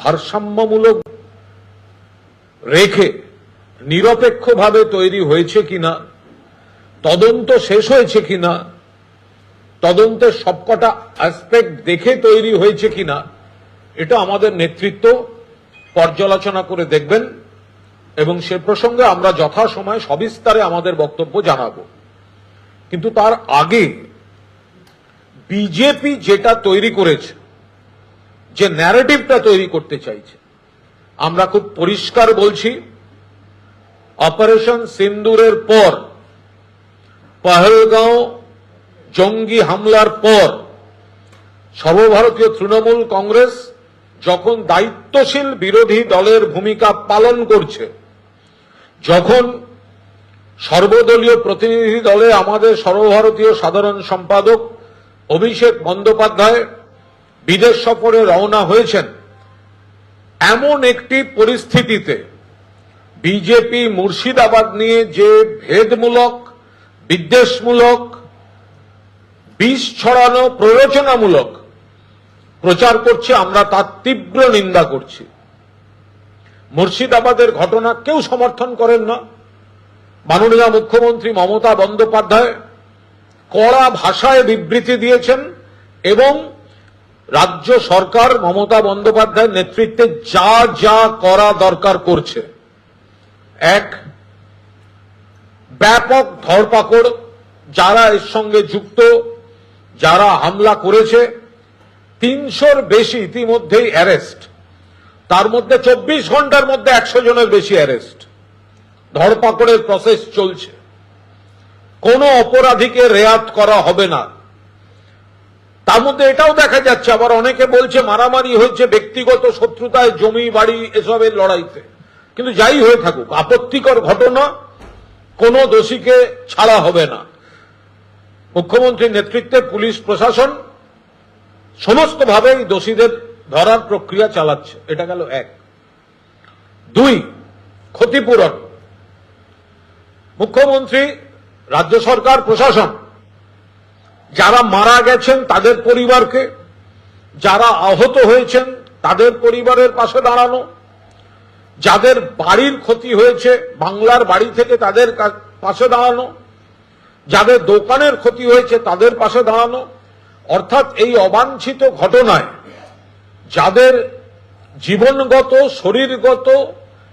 ভারসাম্যমূলক রেখে নিরপেক্ষভাবে তৈরি হয়েছে কিনা, তদন্ত শেষ হয়েছে কিনা, তদন্তের সবকটা অ্যাসপেক্ট দেখে তৈরি হয়েছে কিনা, এটা আমাদের নেতৃত্ব পর্যালোচনা করে দেখবেন এবং সে প্রসঙ্গে আমরা যথাসময়ে সবিস্তারে আমাদের বক্তব্য জানাব। কিন্তু তার আগে বিজেপি যেটা তৈরি করেছে যে ন্যারেটিভটা তৈরি করতে চাইছে। আমরা খুব পরিষ্কার বলছি অপারেশন সিন্দুরের পর, পহলগাঁও জঙ্গি হামলার পর, সর্বভারতীয় তৃণমূল কংগ্রেস যখন দায়িত্বশীল বিরোধী দলের ভূমিকা পালন করছে, যখন সর্বদলীয় প্রতিনিধি দলে আমাদের সর্বভারতীয় সাধারণ সম্পাদক অভিষেক বন্দ্যোপাধ্যায় বিদেশ সফরে রওনা হয়েছেন। এমন একটি পরিস্থিতিতে বিজেপি মুর্শিদাবাদ নিয়ে যে ভেদমূলক, বিদ্বেষমূলক, বিষ ছড়ানো প্ররোচনামূলক প্রচার করছে, আমরা তার তীব্র নিন্দা করছি। মুর্শিদাবাদের ঘটনা কেউ সমর্থন করেন না। মাননীয় মুখ্যমন্ত্রী মমতা বন্দ্যোপাধ্যায় কড়া ভাষায় বিবৃতি দিয়েছেন এবং রাজ্য সরকার মমতা বন্দ্যোপাধ্যায়ের নেতৃত্বে যা যা করা দরকার করছে। এক, ব্যাপক ধরপাকড় যারা এর সঙ্গে যুক্ত, যারা হামলা করেছে, তিনশোর বেশি ইতিমধ্যেই অ্যারেস্ট। তার মধ্যে চব্বিশ ঘণ্টার মধ্যে একশো জনের বেশি অ্যারেস্ট। ধরপাকড়ের প্রসেস চলছে। কোনো অপরাধীকে রেয়াত করা হবে না। তার মধ্যে এটাও দেখা যাচ্ছে, আবার অনেকে বলছে মারামারি হয়েছে ব্যক্তিগত শত্রুতায়, জমি, বাড়ি, এসবের লড়াইতে। কিন্তু যাই হয়ে থাকুক, আপত্তিকর ঘটনা, কোনো দোষীকে ছাড়া হবে না। মুখ্যমন্ত্রীর নেতৃত্বে পুলিশ প্রশাসন সমস্তভাবে দোষীদের ধরার প্রক্রিয়া চালাচ্ছে। এটা গেল এক। দুই, ক্ষতিপূরণ। মুখ্যমন্ত্রী, রাজ্য সরকার, প্রশাসন যারা মারা গেছেন তাদের পরিবারকে, যারা আহত হয়েছেন তাদের পরিবারের পাশে দাঁড়ানো, যাদের বাড়ির ক্ষতি হয়েছে বাংলার বাড়ি থেকে তাদের পাশে দাঁড়ানো, যাদের দোকানের ক্ষতি হয়েছে তাদের পাশে দাঁড়ানো, অর্থাৎ এই অবাঞ্ছিত ঘটনায় যাদের জীবনগত, শরীরগত,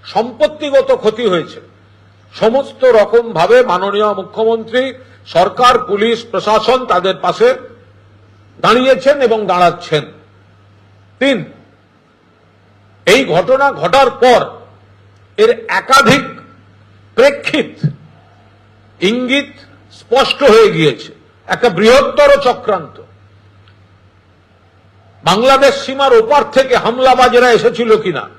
সম্পত্তিগত ক্ষতি হয়েছে, সমস্ত রকম ভাবে মাননীয় মুখ্যমন্ত্রী সরকার, পুলিশ, প্রশাসন তাদের পাশে দাঁড়িয়েছেন এবং দাঁড়াচ্ছেন। তিন, এই ঘটনা ঘটার পর এর একাধিক প্রেক্ষিত ইঙ্গিত স্পষ্ট হয়ে গিয়েছে। একটা বৃহত্তর চক্রান্ত। বাংলাদেশ সীমার ওপার থেকে হামলাবাজেরা এসেছিল কিনা?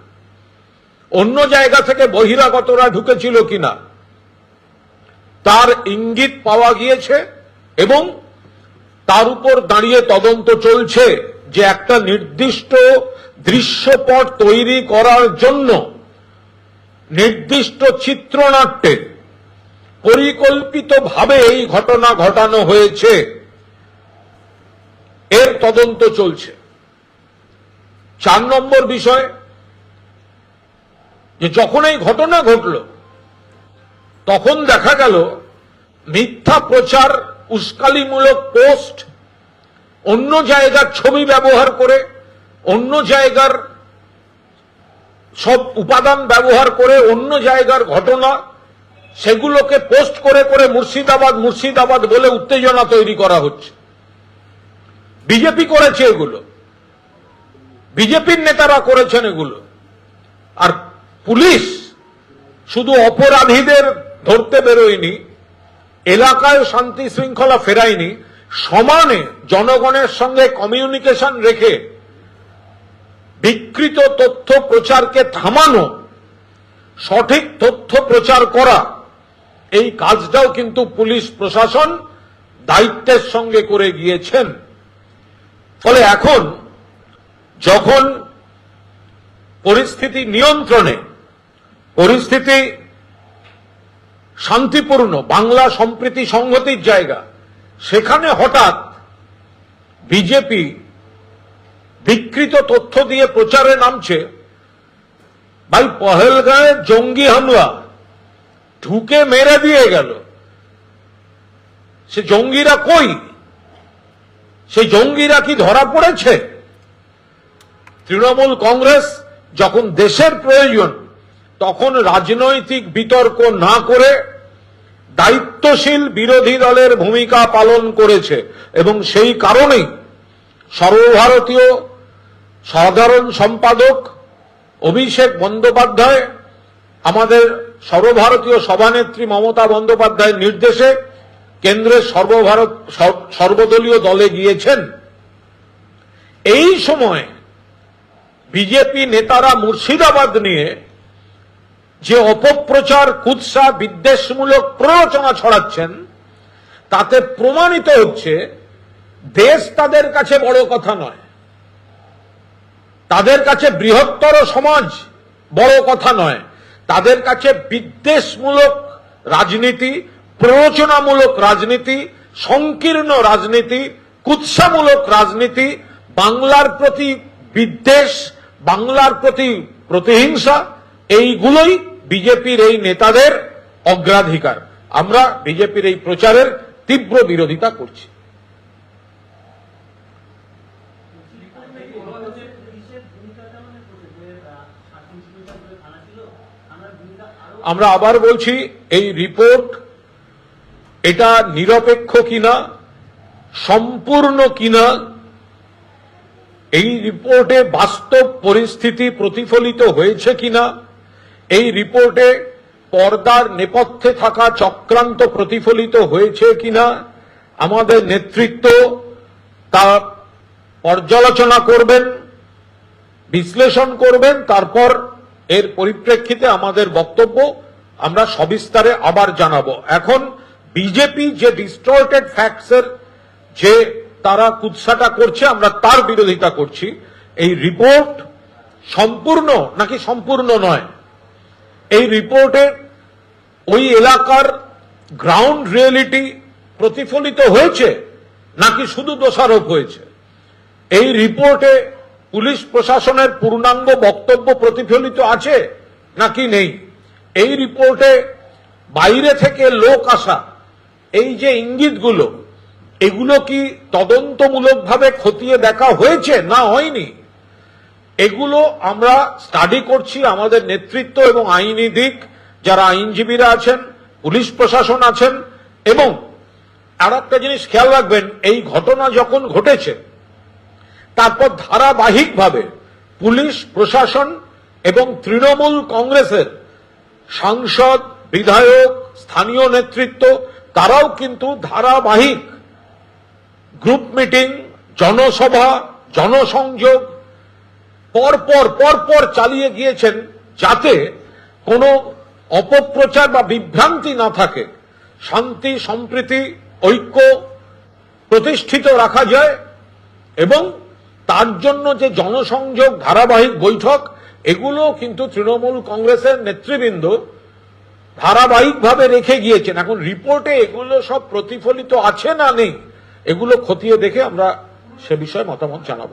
অন্য জায়গা থেকে বহিরাগতরা ঢুকেছিল কিনা? তার ইঙ্গিত পাওয়া গিয়েছে এবং তার উপর দাঁড়িয়ে তদন্ত চলছে যে একটা নির্দিষ্ট দৃশ্যপট তৈরি করার জন্য নির্দিষ্ট চিত্রনাট্যে পরিকল্পিতভাবে এই ঘটনা ঘটানো হয়েছে। এর তদন্ত চলছে। চার নম্বর বিষয়, যে যখন এই ঘটনা ঘটল তখন দেখা গেল, মিথ্যা প্রচার উস্কালিমূলক পোস্ট, অন্য জায়গার ছবি ব্যবহার করে, অন্য জায়গার সব উপাদান ব্যবহার করে, অন্য জায়গার ঘটনা, সেগুলোকে পোস্ট করে করে মুর্শিদাবাদ মুর্শিদাবাদ বলে উত্তেজনা তৈরি করা হচ্ছে। বিজেপি করেছে এগুলো। বিজেপির নেতারা করেছেন এগুলো। আর পুলিশ, শুধু অপরাধীদের ধরতে বেরোয়নি, এলাকায় শান্তি শৃঙ্খলা ফেরায়নি, সমানে জনগণের সঙ্গে কমিউনিকেশন রেখে বিকৃত তথ্য প্রচারকে থামানো, সঠিক তথ্য প্রচার করা, এই কাজটাও কিন্তু পুলিশ প্রশাসন দায়িত্বের সঙ্গে করে গিয়েছেন। ফলে এখন যখন পরিস্থিতি নিয়ন্ত্রণে, পরিস্থিতি শান্তিপূর্ণ বাংলা সম্প্রীতি সংহতির জায়গা। সেখানে হঠাৎ বিজেপি বিকৃত তথ্য দিয়ে প্রচারে নামছে, ভাই পহেলগাঁয়ে জঙ্গি হামলা ঢুকে মেরে দিয়ে গেল। সে জঙ্গিরা কই? সেই জঙ্গিরা কি ধরা পড়েছে? তৃণমূল কংগ্রেস যখন দেশের প্রয়োজন তখন রাজনৈতিক বিতর্ক না করে দায়িত্বশীল বিরোধী দলের ভূমিকা পালন করেছে এবং সেই কারণেই সর্বভারতীয় সাধারণ সম্পাদক অভিষেক বন্দ্যোপাধ্যায়, আমাদের সর্বভারতীয় সভানেত্রী মমতা বন্দ্যোপাধ্যায়ের নির্দেশে কেন্দ্রের সর্বভারত, সর- সর্বদলীয় দলে গিয়েছেন। এই সময় বিজেপি নেতারা মুর্শিদাবাদ নিয়ে যে অপপ্রচার কুৎসা বিদ্বেষমূলক প্ররোচনা ছড়াচ্ছেন, তাতে প্রমাণিত হচ্ছে দেশ তাদের কাছে বড় কথা নয়। তাদের কাছে বৃহত্তর সমাজ বড় কথা নয়। তাদের কাছে বিদ্বেষমূলক রাজনীতি, প্ররোচনামূলক রাজনীতি, সংকীর্ণ রাজনীতি, কুৎসামূলক রাজনীতি, বাংলার প্রতি বিদ্বেষ, বাংলার প্রতি প্রতিহিংসা, এইগুলোই বিজেপির এই নেতাদের অগ্রাধিকার। আমরা বিজেপির এই প্রচারের তীব্র বিরোধিতা করছি। আমরা আবার বলছি, এই রিপোর্ট এটা নিরপেক্ষ কিনা, সম্পূর্ণ কিনা, এই রিপোর্টে বাস্তব পরিস্থিতি প্রতিফলিত হয়েছে কিনা এই রিপোর্টে পর্দার নেপথ্যে থাকা চক্রান্ত প্রতিফলিত হয়েছে কিনা, আমাদের নেতৃত্ব তা পর্যালোচনা করবেন, বিশ্লেষণ করবেন, তারপর এর পরিপ্রেক্ষিতে আমাদের বক্তব্য আমরা সবিস্তারে আবার জানাব। এখন বিজেপি যে ডিস্টর্টেড ফ্যাক্টসের যে তারা কুৎসাটা করছে, আমরা তার বিরোধিতা করছি। এই রিপোর্ট সম্পূর্ণ নাকি সম্পূর্ণ নয়? এই রিপোর্টে ওই এলাকার গ্রাউন্ড রিয়েলিটি প্রতিফলিত হয়েছে নাকি শুধু দোষারোপ হয়েছে? এই রিপোর্টে পুলিশ প্রশাসনের পূর্ণাঙ্গ বক্তব্য প্রতিফলিত আছে নাকি নেই? এই রিপোর্টে বাইরে থেকে লোক আসা, এই যে ইঙ্গিতগুলো, এগুলো কি তদন্তমূলকভাবে খতিয়ে দেখা হয়েছে না হয়নি? এগুলো আমরা স্টাডি করছি আমাদের নেতৃত্ব এবং আইনি দিক। যারা আইনজীবীরা আছেন, পুলিশ প্রশাসন আছেন এবং আর একটা জিনিস খেয়াল রাখবেন, এই ঘটনা যখন ঘটেছে, তারপর ধারাবাহিকভাবে পুলিশ প্রশাসন এবং তৃণমূল কংগ্রেসের সাংসদ, বিধায়ক, স্থানীয় নেতৃত্ব, তারাও কিন্তু ধারাবাহিক গ্রুপ মিটিং, জনসভা, জনসংযোগ পরপর পরপর চালিয়ে গিয়েছেন যাতে কোনো অপপ্রচার বা বিভ্রান্তি না থাকে। শান্তি, সম্প্রীতি, ঐক্য প্রতিষ্ঠিত রাখা যায় এবং তার জন্য যে জনসংযোগ ধারাবাহিক বৈঠক, এগুলো কিন্তু তৃণমূল কংগ্রেসের নেতৃবৃন্দ ধারাবাহিকভাবে রেখে গিয়েছেন। এখন রিপোর্টে এগুলো সব প্রতিফলিত আছে না নেই, এগুলো খতিয়ে দেখে আমরা সে বিষয়ে মতামত জানাব।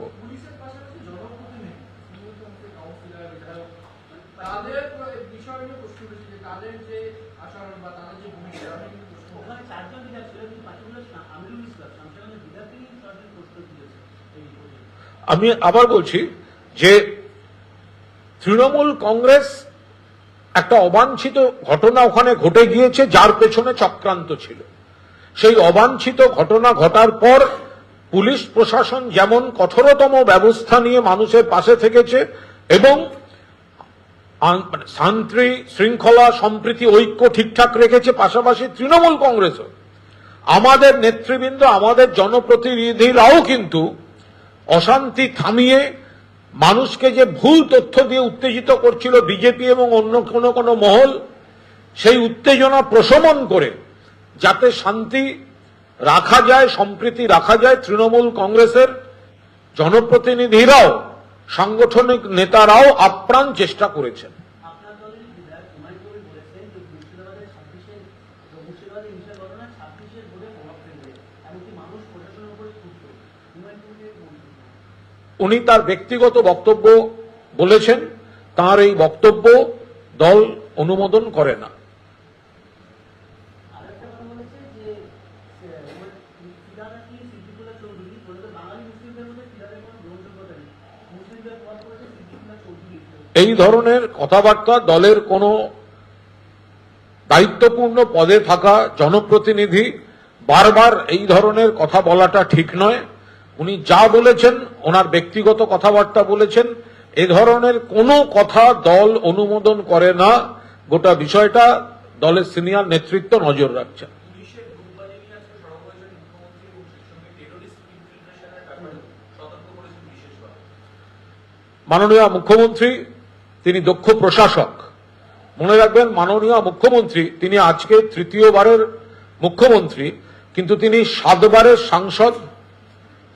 তাদের বিষয় নিয়ে প্রশ্ন উঠেছে যে তাদের যে আচরণ বা তাদের যে ভূমিকা ওখানে চারজন বিধায়ক ছিল কিন্তু পার্টিকুলার আমিরুল ইসলাম চারজন প্রশ্ন রিপোর্টে। আমি আবার বলছি যে তৃণমূল কংগ্রেস একটা অবাঞ্ছিত ঘটনা ওখানে ঘটে গিয়েছে যার পেছনে চক্রান্ত ছিল। সেই অবাঞ্ছিত ঘটনা ঘটার পর পুলিশ প্রশাসন যেমন কঠোরতম ব্যবস্থা নিয়ে মানুষের পাশে থেকেছে এবং শান্তি, শৃঙ্খলা, সম্প্রীতি, ঐক্য ঠিকঠাক রেখেছে পাশাপাশি তৃণমূল কংগ্রেসও। আমাদের নেতৃবৃন্দ, আমাদের জনপ্রতিনিধিরাও কিন্তু অশান্তি থামিয়ে মানুষকে যে ভুল তথ্য দিয়ে উত্তেজিত করছিল বিজেপি এবং অন্য কোনো কোনো মহল, সেই উত্তেজনা প্রশমন করে যাতে শান্তি রাখা যায়, সম্প্রীতি রাখা যায় তৃণমূল কংগ্রেসের জনপ্রতিনিধিরাও সাংগঠনিক নেতারাও আপ্রাণ চেষ্টা করেছেন। উনি তার ব্যক্তিগত বক্তব্য বলেছেন তার এই বক্তব্য দল অনুমোদন করে না আরেকটা কথা বলেছে যে ফিরাদ কি সিদ্দিকুল্লাহ চৌধুরী বলে বাঙালি মুসলিমদের মধ্যে ফিরাদের কোনো গ্রহণযোগ্যতা নেই মুসলিমদের পদ করেছে সিদ্দিকুল্লাহ চৌধুরী এই ধরনের কথাবার্তা দলের কোনো দায়িত্বপূর্ণ পদে থাকা জনপ্রতিনিধি বারবার এই ধরনের কথা বলাটা ঠিক নয়। উনি যা বলেছেন, ওনার ব্যক্তিগত কথাবার্তা বলেছেন, এ ধরনের কোনো কথা দল অনুমোদন করে না। গোটা বিষয়টা দলের সিনিয়র নেতৃত্ব নজর বিশেষভাবে মাননীয় মুখ্যমন্ত্রী তিনি দক্ষ প্রশাসক। মনে রাখবেন, মাননীয় মুখ্যমন্ত্রী, তিনি আজকে তৃতীয়বারের মুখ্যমন্ত্রী, কিন্তু তিনি সাতবারের সাংসদ,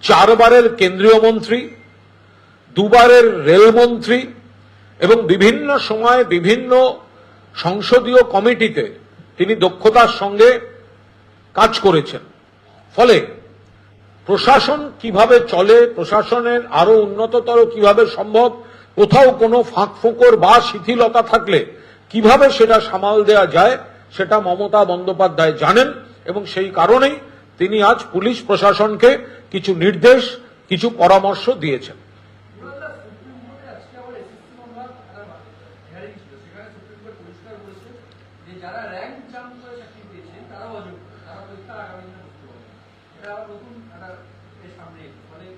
চারবারের কেন্দ্রীয় মন্ত্রী, দুবারের রেলমন্ত্রী এবং বিভিন্ন সময়ে বিভিন্ন সংসদীয় কমিটিতে তিনি দক্ষতার সঙ্গে কাজ করেছেন। ফলে প্রশাসন কীভাবে চলে, প্রশাসনের আরও উন্নততর কীভাবে সম্ভব কোথাও কোনো ফাঁক ফোকর বা শিথিলতা থাকলে কীভাবে সেটা সামাল দেয়া যায়, সেটা মমতা বন্দ্যোপাধ্যায় জানেন এবং সেই কারণেই তিনি আজ পুলিশ প্রশাসনকে কিছু নির্দেশ, কিছু পরামর্শ দিয়েছেন। আরও বিপাকে পড়ে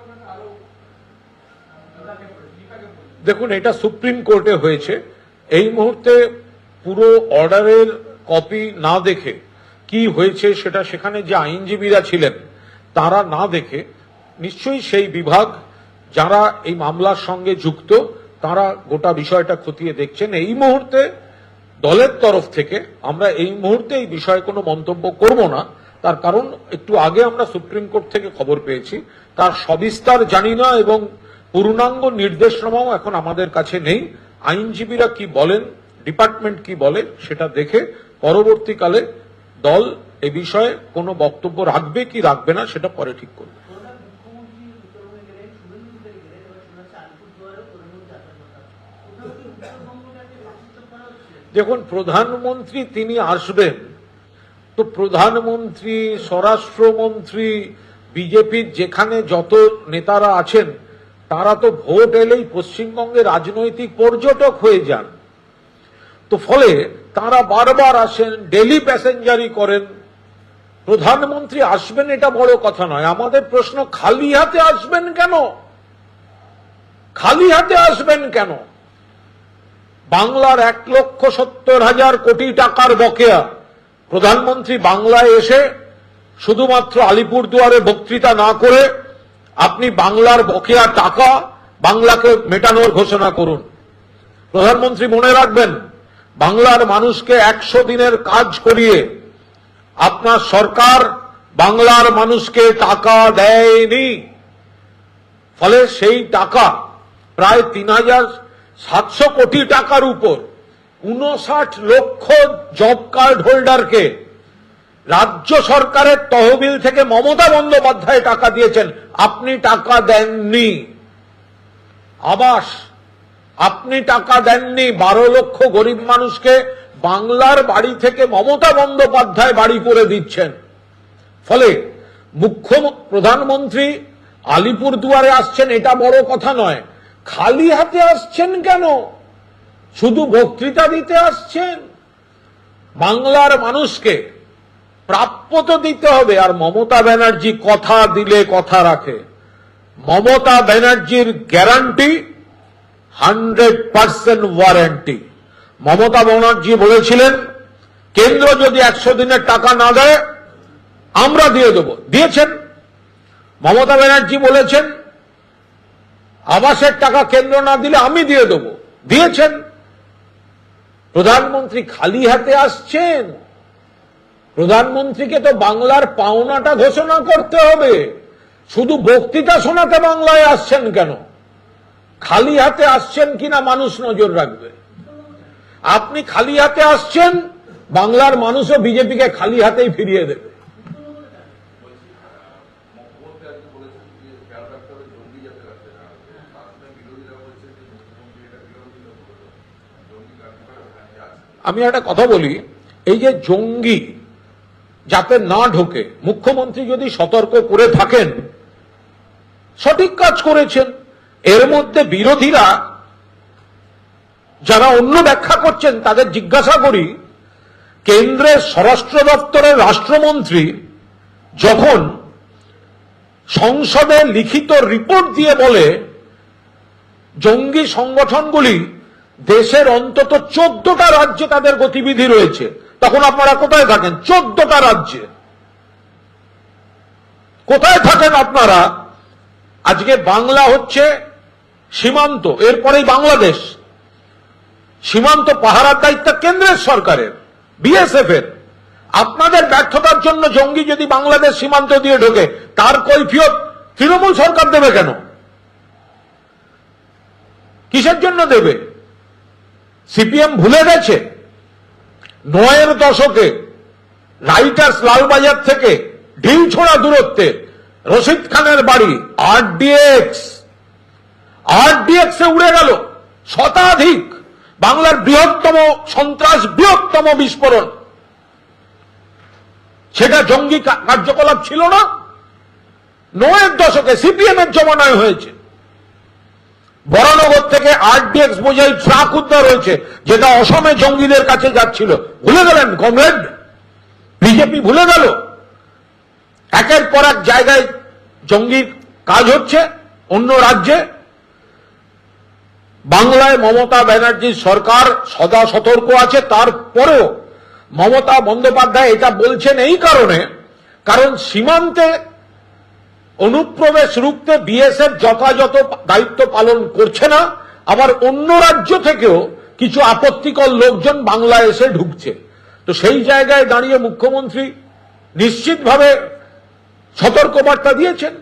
বিপাকে পড়ে দেখুন, এটা সুপ্রিম কোর্টে হয়েছে। এই মুহূর্তে পুরো অর্ডারের কপি না দেখে কি হয়েছে সেটা সেখানে যে আইনজীবীরা ছিলেন, তারা না দেখে নিশ্চয়ই সেই বিভাগ যারা এই মামলার সঙ্গে যুক্ত, তারা গোটা বিষয়টা খতিয়ে দেখছেন। এই মুহূর্তে দলের তরফ থেকে আমরা এই মুহূর্তে এই বিষয়ে কোনো মন্তব্য করব না। তার কারণ একটু আগে আমরা সুপ্রিম কোর্ট থেকে খবর পেয়েছি। তার সবিস্তার জানি না এবং পূর্ণাঙ্গ নির্দেশনামাও এখন আমাদের কাছে নেই। আইনজীবীরা কি বলেন, ডিপার্টমেন্ট কি বলে, সেটা দেখে পরবর্তীকালে দল এ বিষয়ে কোনো বক্তব্য রাখবে কি রাখবে না, সেটা পরে ঠিক করবে। দেখুন, প্রধানমন্ত্রী তিনি আসবেন। তো প্রধানমন্ত্রী, স্বরাষ্ট্রমন্ত্রী, বিজেপির যেখানে যত নেতারা আছেন তারা তো ভোট এলেই পশ্চিমবঙ্গে রাজনৈতিক পর্যটক হয়ে যান। তো ফলে তারা বারবার আসেন, ডেলি প্যাসেঞ্জারি করেন। প্রধানমন্ত্রী আসবেন এটা বড় কথা নয়। আমাদের প্রশ্ন, খালি হাতে আসবেন কেন? খালি হাতে আসবেন কেন? বাংলার এক লক্ষ সত্তর হাজার কোটি টাকার বকেয়া। প্রধানমন্ত্রী বাংলায় এসে শুধুমাত্র আলিপুরদুয়ারে বক্তৃতা না করে আপনি বাংলার বকেয়া টাকা বাংলাকে মেটানোর ঘোষণা করুন। প্রধানমন্ত্রী মনে রাখবেন, বাংলার মানুষকে একশো দিনের কাজ করিয়ে আপনার সরকার বাংলার মানুষকে টাকা দেয়নি। ফলে সেই টাকা প্রায় তিন হাজার সাতশো কোটি টাকার উপর উনষাট লক্ষ জব কার্ড হোল্ডারকে রাজ্য সরকারের তহবিল থেকে মমতা বন্দ্যোপাধ্যায় টাকা দিয়েছেন। আপনি টাকা দেননি। আবাস, আপনি টাকা দেননি। বারো লক্ষ গরিব মানুষকে বাংলার বাড়ি থেকে মমতা বন্দ্যোপাধ্যায় বাড়ি করে দিচ্ছেন। ফলে মুখ্য প্রধানমন্ত্রী আলিপুরদুয়ারে আসছেন, এটা বড় কথা নয়। খালি হাতে আসছেন কেন? শুধু বক্তৃতা দিতে আসছেন। বাংলার মানুষকে প্রাপ্য তো দিতে হবে, আর মমতা ব্যানার্জি কথা দিলে কথা রাখে। মমতা ব্যানার্জির guarantee, hundred percent warranty. Mamata Banerjee বলেছিলেন, কেন্দ্র যদি একশো দিনের টাকা না দেয়, আমরা দিয়ে দেব। দিয়েছেন। মমতা ব্যানার্জি বলেছেন, আবাসের টাকা কেন্দ্র না দিলে আমি দিয়ে দেব। দিয়েছেন। প্রধানমন্ত্রী খালি হাতে আসছেন। প্রধানমন্ত্রীকে তো বাংলার পাওনাটা ঘোষণা করতে হবে। শুধু বক্তৃতা শোনাতে বাংলায় আসছেন কেন? খালি হাতে আসছেন কিনা মানুষ নজর রাখবে। আপনি খালি হাতে আসছেন, বাংলার মানুষও বিজেপিকে খালি হাতেই ফিরিয়ে দেবে। আমি একটা কথা বলি, এই যে জঙ্গি যাতে না ঢোকে। মুখ্যমন্ত্রী যদি সতর্ক করে থাকেন, সঠিক কাজ করেছেন। এর মধ্যে বিরোধীরা যারা অন্য ব্যাখ্যা করছেন, তাদের জিজ্ঞাসা করি, কেন্দ্রের স্বরাষ্ট্র দপ্তরের রাষ্ট্রমন্ত্রী যখন সংসদে লিখিত রিপোর্ট দিয়ে বলে, জঙ্গি সংগঠনগুলি দেশের অন্তত চোদ্দটা রাজ্যে তাদের গতিবিধি রয়েছে। তখন আপনারা কোথায় থাকেন? চোদ্দটা রাজ্যে। কোথায় থাকেন আপনারা? আজকে বাংলা হচ্ছে সীমান্ত, এরপরেই বাংলাদেশ। সীমান্ত পাহারার দায়িত্ব কেন্দ্রের সরকারের বিএসএফ এর আপনাদের ব্যর্থতার জন্য জঙ্গি যদি বাংলাদেশ সীমান্ত দিয়ে ঢোকে, তার কৈফিয়ত তৃণমূল সরকার দেবে কেন? কিসের জন্য দেবে? সিপিএম ভুলে গেছে? নয়ের দশকে, রাইটার্স লালবাজার থেকে ঢিল ছোড়া দূরত্বে, রশিদ খানের বাড়ি আরডিএক্স আরডিএক্স এ উড়ে গেল শতাধিক, বাংলার বৃহত্তম, সন্ত্রাস বৃহত্তম বিস্ফোরণ। সেটা জঙ্গি কার্যকলাপ ছিল না। নয়ের দশকে সিপিএম এর জমানায় হয়েছে। বরানগর থেকে আরডিএক্স বোঝাই ট্রাক উদ্ধার হয়েছে, যেটা অসমে জঙ্গিদের কাছে যাচ্ছিল। ভুলে গেলেন, কমরেড? বিজেপি ভুলে গেল। একের পর এক জায়গায় জঙ্গির কাজ হচ্ছে, অন্য রাজ্যে। বাংলায় মমতা ব্যানার্জির সরকার সদা সতর্ক আছে, তারপরেও মমতা বন্দ্যোপাধ্যায় এটা বলছেন এই কারণে, কারণ সীমান্তে অনুপ্রবেশ রুখতে বিএসএফ যথাযথ দায়িত্ব পালন করছে না, আবার অন্য রাজ্য থেকেও কিছু আপত্তিকর লোকজন বাংলায় এসে ঢুকছে। তো সেই জায়গায় দাঁড়িয়ে মুখ্যমন্ত্রী নিশ্চিতভাবে সতর্কবার্তা দিয়েছেন।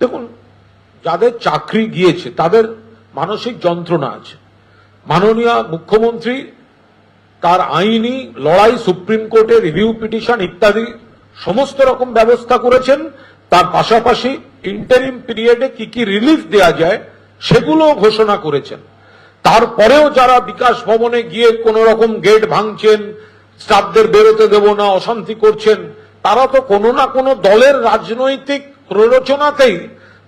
দেখুন যাদের চাকরি গিয়েছে, তাদের মানসিক যন্ত্রণা আছে। মাননীয় মুখ্যমন্ত্রী তার আইনি লড়াই, সুপ্রিম কোর্টে রিভিউ পিটিশন ইত্যাদি সমস্ত রকম ব্যবস্থা করেছেন। তার পাশাপাশি ইন্টারিম পিরিয়ডে কি কি রিলিফ দেওয়া যায় সেগুলো ঘোষণা করেছেন। তারপরেও যারা বিকাশ ভবনে গিয়ে কোন রকম গেট ভাঙছেন স্টাফদের বেরোতে দেব না, অশান্তি করছেন, তারা তো কোনো না কোনো দলের রাজনৈতিক প্ররোচনাতেই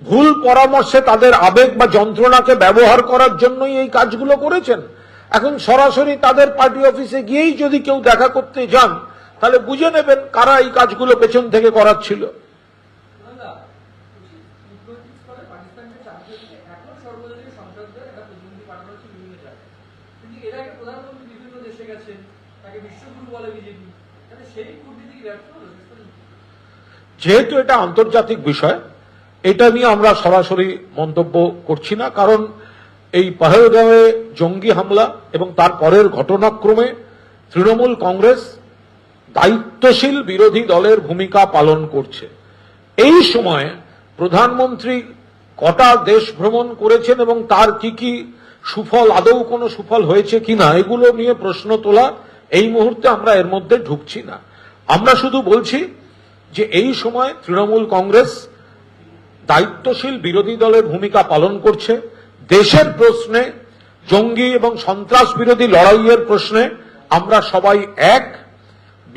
ভুল পরামর্শে তাদের আবেগ বা যন্ত্রণাকে ব্যবহার করার জন্যই এই কাজগুলো করেছেন এখন সরাসরি তাদের পার্টি অফিসে গিয়েই যদি কেউ দেখা করতে যান, তাহলে বুঝে নেবেন কারা এই কাজগুলো পেছন থেকে করাচ্ছিল? যেহেতু এটা আন্তর্জাতিক বিষয় এটা নিয়ে আমরা সরাসরি মন্তব্য করছি না, কারণ এই পহেলগাঁওয়ে জঙ্গি হামলা এবং তার পরের ঘটনাক্রমে তৃণমূল কংগ্রেস দায়িত্বশীল বিরোধী দলের ভূমিকা পালন করছে। এই সময়ে প্রধানমন্ত্রী কটা দেশ ভ্রমণ করেছেন এবং তার কি কি সুফল, আদৌ কোনো সুফল হয়েছে কিনা এগুলো নিয়ে প্রশ্ন তোলা এই মুহূর্তে আমরা এর মধ্যে ঢুকছি না। আমরা শুধু বলছি যে এই সময় তৃণমূল কংগ্রেস দায়িত্বশীল বিরোধী দলের ভূমিকা পালন করছে। দেশের প্রশ্নে, জঙ্গি এবং সন্ত্রাস বিরোধী লড়াইয়ের প্রশ্নে আমরা সবাই এক।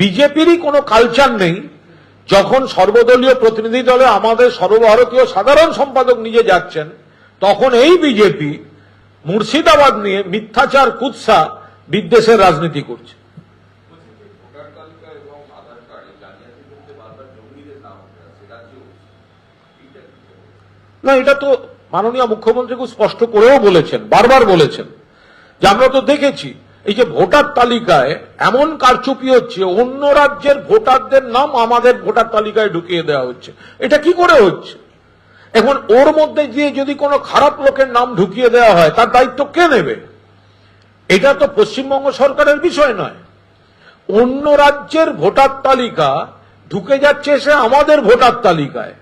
বিজেপিরই কোনো কালচার নেই যখন সর্বদলীয় প্রতিনিধি দলে আমাদের সর্বভারতীয় সাধারণ সম্পাদক নিজে যাচ্ছেন, তখন এই বিজেপি মুর্শিদাবাদ নিয়ে মিথ্যাচার, কুৎসা বিদ্বেষের রাজনীতি করছে ভোটার তালিকা এবং আধার কার্ডে জালিয়াতির মধ্যে বারবার জঙ্গিদের নাম উঠে আসছে রাজ্যেও এইটা কি করে? না, এটা তো মাননীয় মুখ্যমন্ত্রী খুব স্পষ্ট করেও বলেছেন, বারবার বলেছেন। যে আমরা তো দেখেছি, এই যে ভোটার তালিকায় এমন কারচুপি হচ্ছে, অন্য রাজ্যের ভোটারদের নাম আমাদের ভোটার তালিকায় ঢুকিয়ে দেওয়া হচ্ছে। এটা কি করে হচ্ছে? এখন ওর মধ্যে দিয়ে যদি কোনো খারাপ লোকের নাম ঢুকিয়ে দেওয়া হয়, তার দায়িত্ব কে নেবে? এটা তো পশ্চিমবঙ্গ সরকারের বিষয় নয়। অন্য রাজ্যের ভোটার তালিকা ঢুকে যাচ্ছে সে আমাদের ভোটার তালিকায়।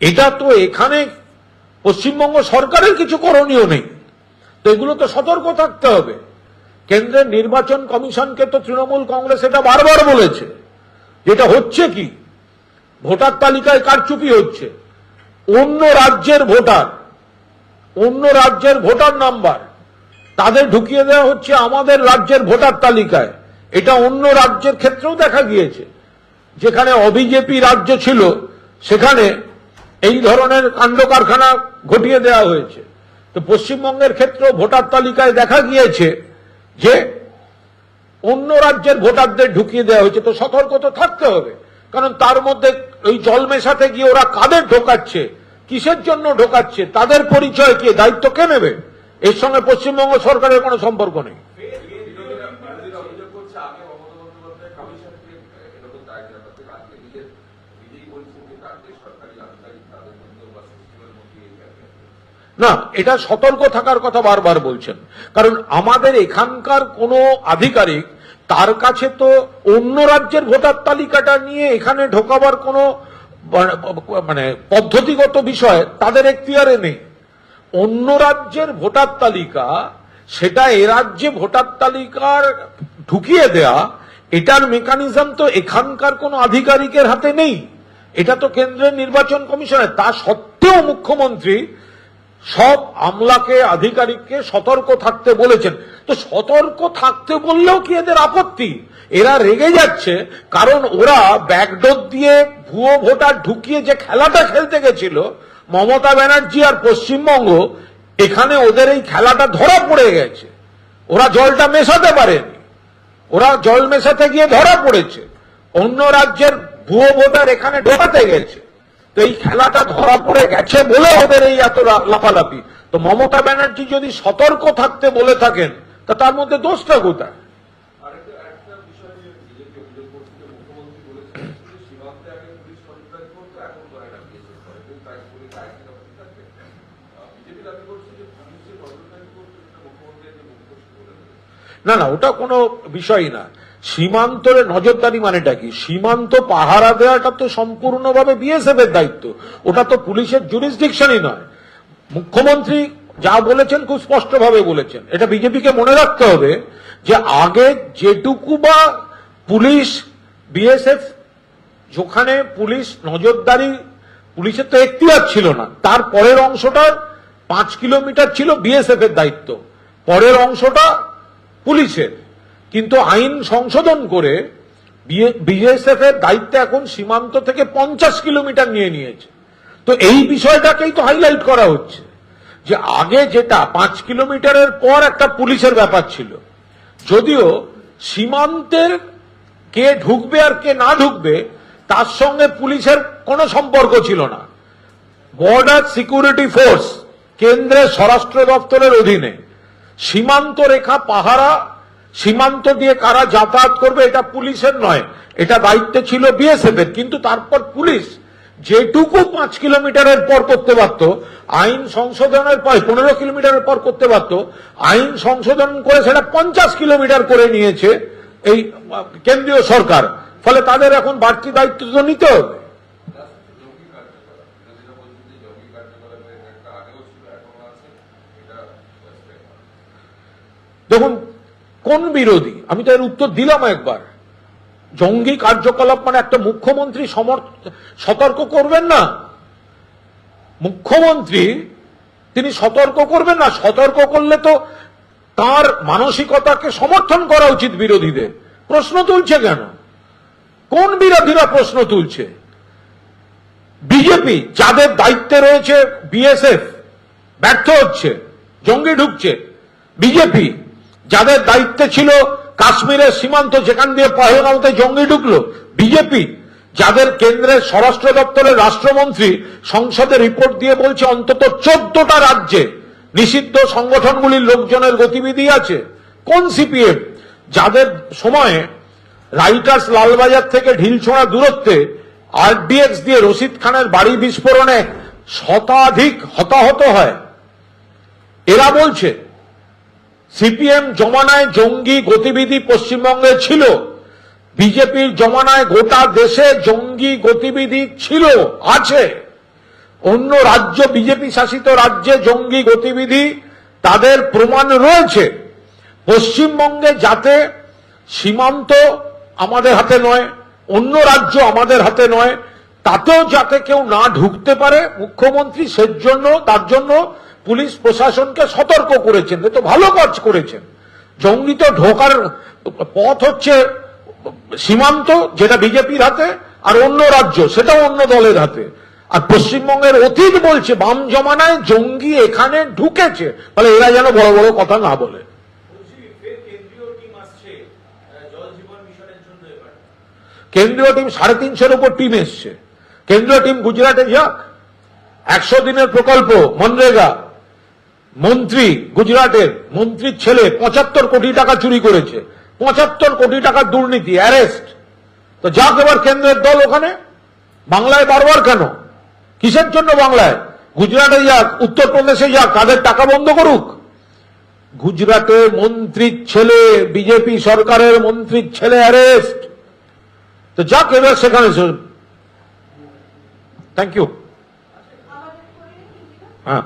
এটা তো এখানে পশ্চিমবঙ্গ সরকারের কিছু করণীয় নেই। তো এগুলো তো সতর্ক থাকতে হবে। কেন্দ্রের নির্বাচন কমিশনকে তো তৃণমূল কংগ্রেস এটা বারবার বলেছে। যেটা হচ্ছে কি? ভোটার তালিকায় কারচুপি হচ্ছে। অন্য রাজ্যের ভোটার, অন্য রাজ্যের ভোটার নাম্বার, তাদের ঢুকিয়ে দেওয়া হচ্ছে আমাদের রাজ্যের ভোটার তালিকায়। এটা অন্য রাজ্যের ক্ষেত্রেও দেখা গিয়েছে। যেখানে অবিজেপি রাজ্য ছিল, সেখানে এই ধরনের কাণ্ড কারখানা ঘটিয়ে দেওয়া হয়েছে। তো পশ্চিমবঙ্গের ক্ষেত্রেও ভোটার তালিকায় দেখা গিয়েছে যে অন্য রাজ্যের ভোটারদের ঢুকিয়ে দেওয়া হয়েছে। তো সতর্ক তো থাকতে হবে, কারণ তার মধ্যে ওই জল মেশাতে গিয়ে ওরা কাদের ঢোকাচ্ছে, কিসের জন্য ঢোকাচ্ছে, তাদের পরিচয় কে, দায়িত্ব কে নেবে? এর সঙ্গে পশ্চিমবঙ্গ সরকারের কোনো সম্পর্ক নেই বিরোধীরা বিরোধীরা অভিযোগ করছে আগে মমতা বন্দ্যোপাধ্যায় কমিশন থেকে এরকম দায়িত্ব করতে আজকে নিজের নিজেই বলছেন যে রাজ্যের সরকারি আধিকারিক তাদের মধ্যে বা সিস্টেমের মধ্যে এই ব্যাপার না, এটা সতর্ক থাকার কথা বারবার বলছেন। কারণ আমাদের এখানকার কোনো আধিকারিক, তার কাছে তো অন্য রাজ্যের ভোটার তালিকাটা নিয়ে এখানে ঢোকাবার কোনো মানে পদ্ধতিগত বিষয় তাদের এখতিয়ারে নেই। অন্য রাজ্যের ভোটার তালিকা, সেটা এ রাজ্যে ভোটার তালিকার ঢুকিয়ে দেয়া, এটার মেকানিজম তো এখানকার কোনো আধিকারিকের হাতে নেই। এটা তো কেন্দ্রের নির্বাচন কমিশনের। তা সত্ত্বেও মুখ্যমন্ত্রী সব আমলাকে, আধিকারিককে সতর্ক থাকতে বলেছেন। তো সতর্ক থাকতে বললেও কি এদের আপত্তি? এরা রেগে যাচ্ছে, কারণ ওরা ব্যাকডোর দিয়ে ভুয়ো ভোটার ঢুকিয়ে যে খেলাটা খেলতে গেছিল, মমতা ব্যানার্জি আর পশ্চিমবঙ্গ, এখানে ওদের এই খেলাটা ধরা পড়ে গেছে। ওরা জলটা মেশাতে পারেনি। ওরা জল মেশাতে গিয়ে ধরা পড়েছে। অন্য রাজ্যের ভুয়ো ভোটার এখানে ঢোকাতে গেছে। তো এই খেলাটা ধরা পড়ে গেছে বলে ওদের এই এত লাফালাফি। তো মমতা ব্যানার্জি যদি সতর্ক থাকতে বলে থাকেন তা তার মধ্যে দোষটা কোথায়? বিষয় না না না ওটা কোনো বিষয়ই না। সীমান্তরে নজরদারি মানেটা কি? সীমান্ত পাহারা দেওয়াটা তো সম্পূর্ণভাবে বিএসএফ এর দায়িত্ব। ওটা তো পুলিশের জুরিসডিকশনই নয়। মুখ্যমন্ত্রী যা বলেছেন খুব স্পষ্টভাবে বলেছেন। এটা বিজেপিকে মনে রাখতে হবে যে আগে যেটুকু বা পুলিশ বিএসএফ যেখানে পুলিশ নজরদারি, পুলিশের তো এখতিয়ার ছিল না, তার পরের অংশটা পাঁচ কিলোমিটার ছিল বিএসএফ এর দায়িত্ব। পরের অংশটা পুলিশের। কিন্তু আইন সংশোধন করে বিএসএফ এর দায়িত্ব এখন সীমান্ত থেকে পঞ্চাশ কিলোমিটার নিয়ে নিয়েছে। তো এই বিষয়টাকেই তো হাইলাইট করা হচ্ছে যে আগে যেটা পাঁচ কিলোমিটারের পর একটা পুলিশের ব্যাপার ছিল। যদিও সীমান্তের কে ঢুকবে আর কে না ঢুকবে, তার সঙ্গে পুলিশের কোনো সম্পর্ক ছিল না। বর্ডার সিকিউরিটি ফোর্স কেন্দ্রের স্বরাষ্ট্র দপ্তরের অধীনে। সীমান্ত রেখা পাহারা সীমান্ত দিয়ে কারা যাতায়াত করবে এটা পুলিশের নয়, এটা দায়িত্বে ছিল বিএসএফ এর কিন্তু তারপর পুলিশ যেটুকু পাঁচ কিলোমিটারের পর করতে পারত, আইন সংশোধনের পর, পনেরো কিলোমিটারের পর করতে পারত, আইন সংশোধন করে সেটা পঞ্চাশ কিলোমিটার করে নিয়েছে এই, কেন্দ্রীয় সরকার। ফলে তাদের এখন বাড়তি দায়িত্ব তো নিতে হবে। দেখুন কোন বিরোধী? আমি তো এর উত্তর দিলাম একবার। জঙ্গি কার্যকলাপ মানে একটা মুখ্যমন্ত্রী সতর্ক করবেন না? মুখ্যমন্ত্রী, তিনি সতর্ক করবেন না? সতর্ক করলে তো তার মানসিকতাকে সমর্থন করা উচিত বিরোধীদের। প্রশ্ন তুলছে কেন? কোন বিরোধীরা প্রশ্ন তুলছে? বিজেপি যাদের দায়িত্বে রয়েছে বিএসএফ, ব্যর্থ হচ্ছে, জঙ্গি ঢুকছে। বিজেপি যাদের দায়িত্বে ছিল কাশ্মীরের সীমান্ত যেখান দিয়ে পহেলগাঁওতে জঙ্গি ঢুকলো, বিজেপি। যাদের কেন্দ্রের স্বরাষ্ট্র দপ্তরের রাষ্ট্রমন্ত্রী সংসদে রিপোর্ট দিয়ে বলছে, অন্তত চোদ্দটা রাজ্যে নিষিদ্ধ সংগঠনগুলির লোকজনের গতিবিধি আছে। কোন সিপিএম? যাদের সময়ে রাইটার্স লালবাজার থেকে ঢিলছোড়া দূরত্বে আরডিএক্স দিয়ে রশিদ খানের বাড়ি বিস্ফোরণে শতাধিক হতাহত হয়। এরা বলছে সিপিএম জমানায় জঙ্গি গতিবিধি পশ্চিমবঙ্গে ছিল। বিজেপির জমানায় গোটা দেশে জঙ্গি গতিবিধি ছিল, আছে। অন্য রাজ্য, বিজেপি শাসিত রাজ্যে জঙ্গি গতিবিধি তাদের প্রমাণ রয়েছে। পশ্চিমবঙ্গে যাতে সীমান্ত আমাদের হাতে নয়, অন্য রাজ্য আমাদের হাতে নয়, তাতেও যাতে কেউ না ঢুকতে পারে, মুখ্যমন্ত্রী সেজন্য, তার জন্য পুলিশ প্রশাসনকে সতর্ক করেছেন তো ভালো কাজ করেছেন। জঙ্গি তো ঢোকার পথ হচ্ছে সীমান্ত, যেটা বিজেপির হাতে, আর অন্য রাজ্য, সেটাও অন্য দলের হাতে। আর পশ্চিমবঙ্গের অতীত বলছে, বাম জমানায় জঙ্গি এখানে ঢুকেছে। ফলে এরা যেন বড় বড় কথা না বলে। কেন্দ্রীয় টিম সাড়ে তিনশোর উপর টিম এসছে। কেন্দ্রীয় টিম গুজরাটে যাক একশো দিনের প্রকল্প, মনরেগা মন্ত্রী গুজরাটের মন্ত্রীর ছেলে পঁচাত্তর কোটি টাকা চুরি করেছে। পঁচাত্তর কোটি টাকার দুর্নীতি অ্যারেস্ট। তো যাক এবার কেন্দ্রের দল ওখানে। বাংলায় বারবার কেন? কিসের জন্য বাংলায়? গুজরাটে যাক উত্তরপ্রদেশে যাক তাদের টাকা বন্ধ করুক। গুজরাটে মন্ত্রীর ছেলে বিজেপি সরকারের মন্ত্রীর ছেলে অ্যারেস্ট। তো যাক এবার সেখানে থ্যাংক ইউ হ্যাঁ।